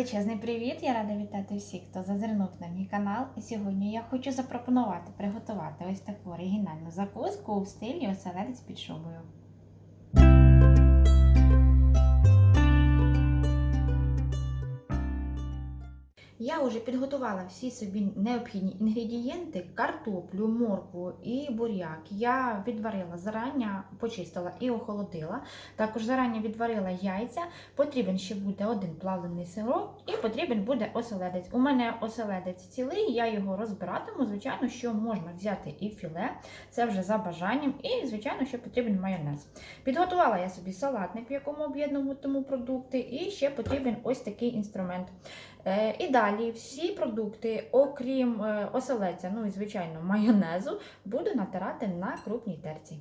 Величезний привіт! Я рада вітати всіх, хто зазирнув на мій канал. І сьогодні я хочу запропонувати приготувати ось таку оригінальну закуску у стилі оселедець під шубою. Я вже підготувала всі собі необхідні інгредієнти: картоплю, моркву і буряк. Я відварила зарання, почистила і охолодила. Також зарані відварила яйця. Потрібен ще буде один плавлений сирок і потрібен буде оселедець. У мене оселедець цілий, я його розбиратиму. Звичайно, що можна взяти і філе, це вже за бажанням. І, звичайно, що потрібен майонез. Підготувала я собі салатник, в якому об'єднуватиму продукти, і ще потрібен ось такий інструмент. Е, І далі всі продукти, окрім е, оселедця, ну і звичайно майонезу, буду натирати на крупній терці.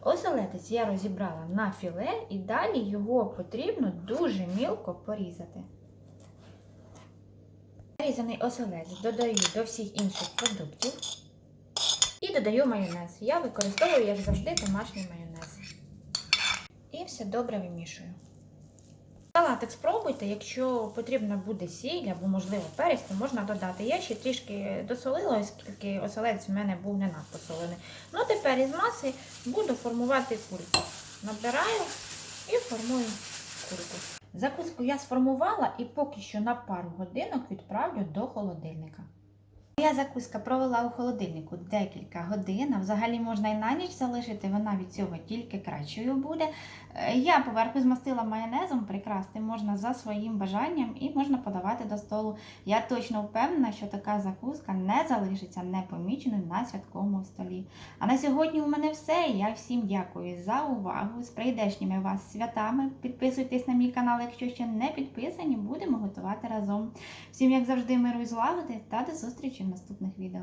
Оселедець я розібрала на філе і далі його потрібно дуже мілко порізати. Порізаний оселедець додаю до всіх інших продуктів і додаю майонез. Я використовую, як завжди, домашній майонез. І все добре вимішую. Салатик спробуйте, якщо потрібна буде сіль або, можливо, перець, то можна додати. Я ще трішки досолила, оскільки оселедець в мене був не надто солений. Ну, тепер із маси буду формувати кульку. Набираю і формую кульку. Закуску я сформувала і поки що на пару годинок відправлю до холодильника. Моя закуска провела у холодильнику декілька годин, а взагалі можна і на ніч залишити, вона від цього тільки кращою буде. Е, Я поверху змастила майонезом, прикрасти можна за своїм бажанням і можна подавати до столу. Я точно впевнена, що така закуска не залишиться непоміченою на святковому столі. А на сьогодні у мене все. Я всім дякую за увагу. З прийдешніми вас святами. Підписуйтесь на мій канал, якщо ще не підписані, будемо готувати разом. Всім, як завжди, миру і злагоди та до зустрічі наступних відео.